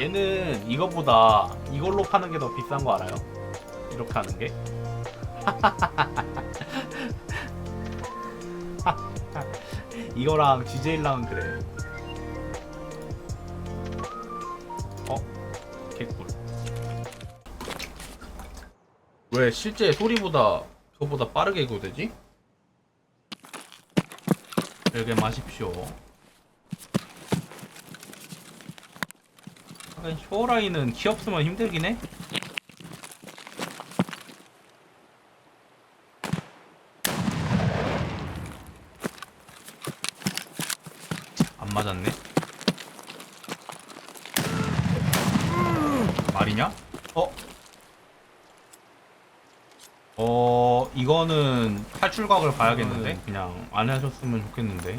얘는 이거보다 이걸로 파는 게 더 비싼 거 알아요? 이렇게 하는 게? 이거랑 GJ랑은 그래. 어? 개꿀. 왜 실제 소리보다 그거보다 빠르게 구되지? 여기 마십시오. 하긴 쇼라인은 키 없으면 힘들긴 해. 안 맞았네. 말이냐? 어? 어, 이거는 탈출각을 봐야겠는데? 그냥 안 하셨으면 좋겠는데.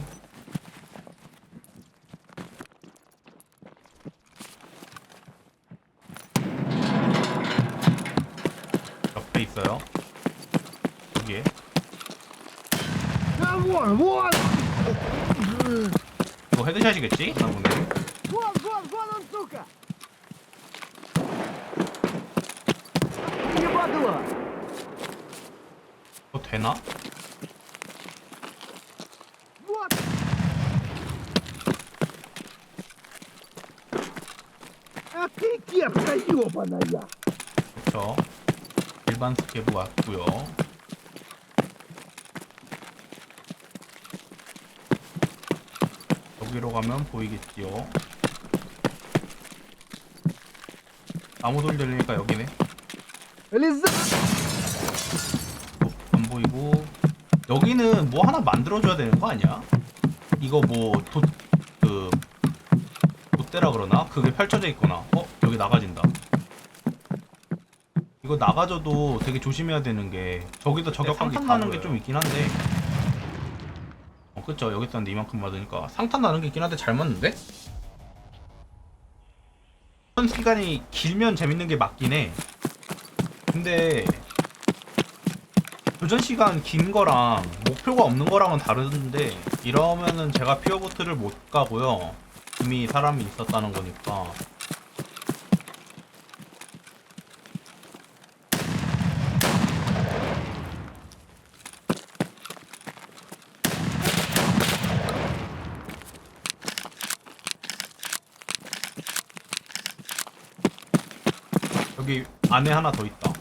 옆에 있어요. 여기에. Да вон, вон! 이거 헤드샷이겠지? 나 보네. Вон, вон, вон он, сука! Не падла! 이거 되나? Вот! А ты кепка ёбаная! 그렇죠. 일반 스케브 왔고요. 여기로 가면 보이겠지요. 나무돌 들리니까 여기네. 엘리스! 어, 안 보이고. 여기는 뭐 하나 만들어줘야 되는 거 아니야? 이거 뭐, 도, 그, 돛대라 그러나? 그게 펼쳐져 있구나. 어? 여기 나가진다. 이거 나가져도 되게 조심해야 되는 게, 저기도 저격 깜짝 나는 게 좀 있긴 한데. 어 그쵸 여기 있었는데 이만큼 맞으니까 상탄 나는 게 있긴 한데 잘 맞는데? 선 시간이 길면 재밌는 게 맞긴 해. 근데 도전 시간 긴 거랑 목표가 없는 거랑은 다른데 이러면은 제가 피어보트를 못 가고요. 이미 사람이 있었다는 거니까. 여기 안에 하나 더 있다.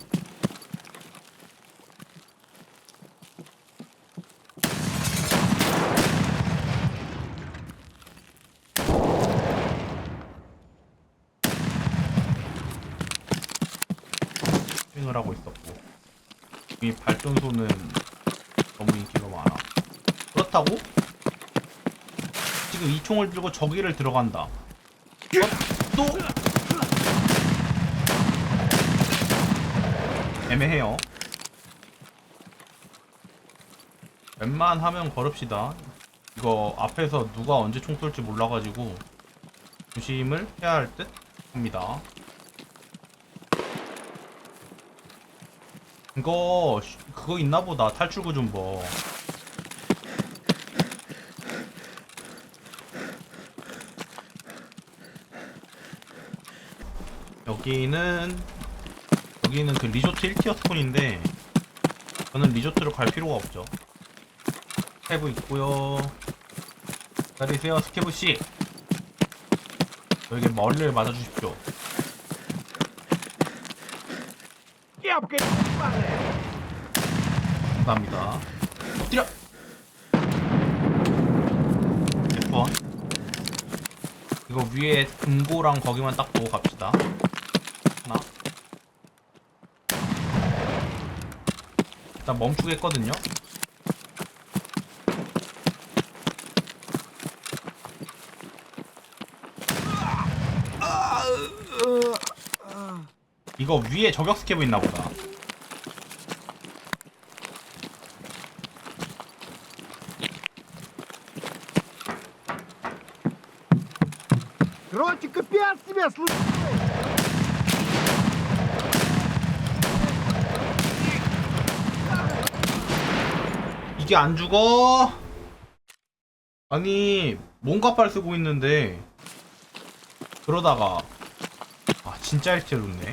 스윙을 하고 있었고 이 발전소는 너무 인기가 많아 그렇다고 지금 이 총을 들고 저기를 들어간다 어? 또 애매해요. 웬만하면 걸읍시다. 이거 앞에서 누가 언제 총 쏠지 몰라가지고 조심을 해야 할 듯 합니다. 이거 쉬- 그거 있나 보다. 탈출 구 좀 뭐. 여기는 여기는 그 리조트 1티어 스톤인데 저는 리조트로 갈 필요가 없죠. 스케브 있고요. 기다리세요 스케브씨. 저에게 머리를 맞아주십시오. 감사합니다. 엎드려 이거 위에 금고랑 거기만 딱 보고 갑시다. 일단 멈추겠거든요. 이거 위에 저격 스캐브 있나 보다. Короче, капец тебе, слышь! 이게 안 죽어? 아니 뭔가 빨 쓰고 있는데 그러다가 진짜 일체 좋네.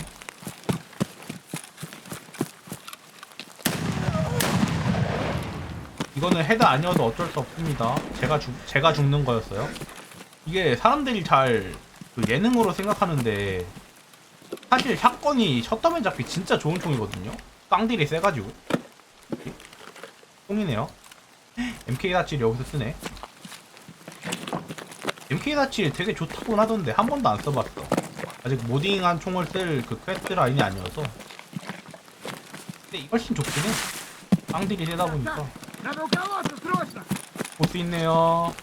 이거는 헤드 아니어도 어쩔 수 없습니다. 제가 죽 제가 죽는 거였어요. 이게 사람들이 잘 그 예능으로 생각하는데 사실 샷건이 셔터맨 잡기 진짜 좋은 총이거든요. 깡딜이 세가지고 뽕이네요. MK-7 여기서 쓰네. MK-7 되게 좋다고 하던데 한 번도 안 써봤어. 아직 모딩한 총을 쓸 그 퀘스트 라인이 아니어서. 근데 이 훨씬 좋긴 해. 빵딜이 되다 보니까. 볼 수 있네요.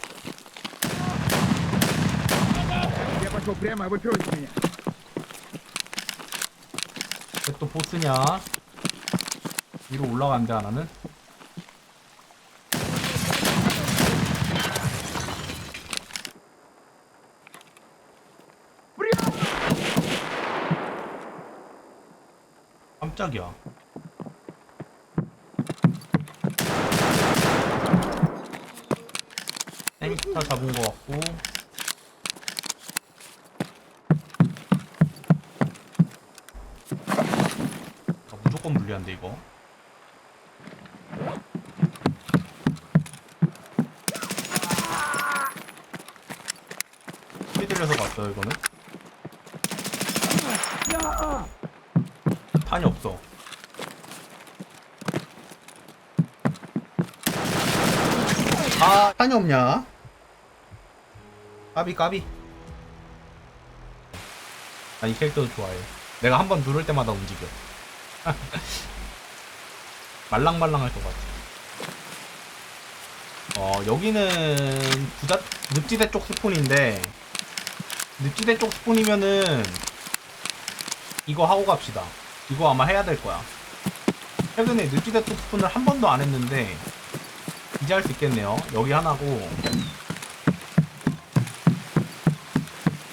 또 보스냐? 위로 올라간대 하나는. 깜짝이야. 땡스타 잡은 것 같고. 아, 무조건 불리한데 이거. 휘둘려서 갔어요 이거는. 탄이 없어. 아 탄이 없냐? 까비 까비. 난이 캐릭터도 좋아해. 내가 한 번 누를 때마다 움직여. 말랑말랑할 것 같아. 어, 여기는 부자, 늪지대 쪽 스폰인데, 늪지대 쪽 스폰이면은, 이거 하고 갑시다. 이거 아마 해야 될 거야. 최근에 쪽 스폰을 한 번도 안 했는데, 이제 할 수 있겠네요. 여기 하나고,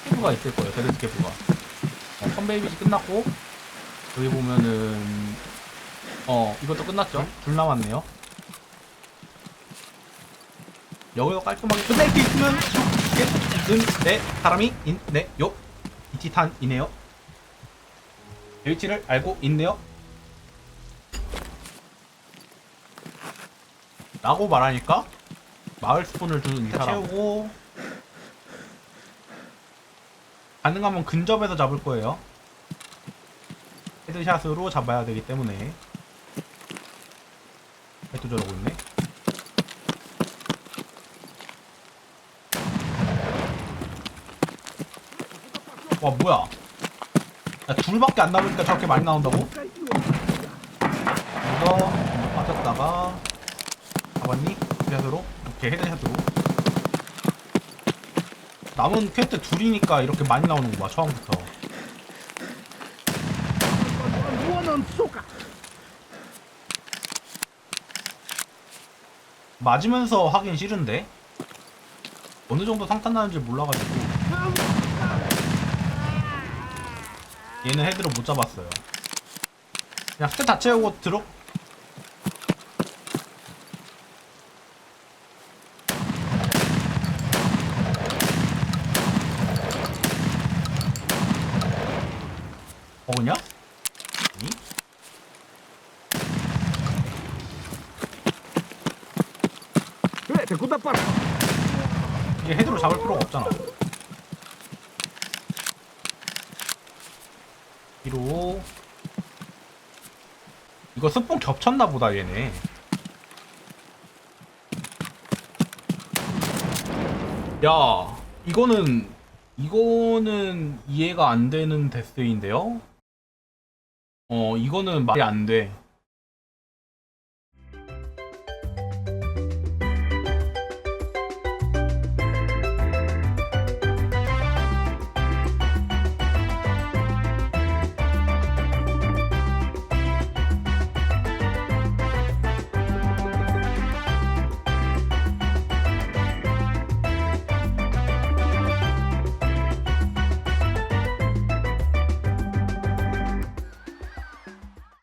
스케브가 있을 거예요. 데드 스케브가. 어, 선베이비지 끝났고, 여기 보면은, 어, 이것도 끝났죠? 둘 남았네요. 여기서 깔끔하게 끝낼 수 있으면 좋겠는 네 사람이 있네요. 이 티탄이네요. 위치를 알고 있네요. 라고 말하니까 마을 스폰을 주는 이 사람 채우고 가능하면 근접해서 잡을 거예요. 헤드샷으로 잡아야 되기 때문에 헤드 저러고 있네. 와 뭐야? 야, 둘밖에 안 남으니까 저렇게 많이 나온다고? 이거 빠졌다가 잡았니? 헤드샷으로? 오케이 헤드샷으로 남은 퀘트 둘이니까 이렇게 많이 나오는 거야 처음부터 맞으면서 하긴 싫은데 어느 정도 상탄 나는지 몰라가지고 얘는 헤드로 못 잡았어요 그냥 스탯 다 채우고 들어 먹으냐? 아니? 이게 헤드로 잡을 필요가 없잖아 뒤로 이거 스폰 겹쳤나 보다 얘네. 야, 이거는 이거는 이해가 안 되는 데스인데요. 어, 이거는 말이 안 돼.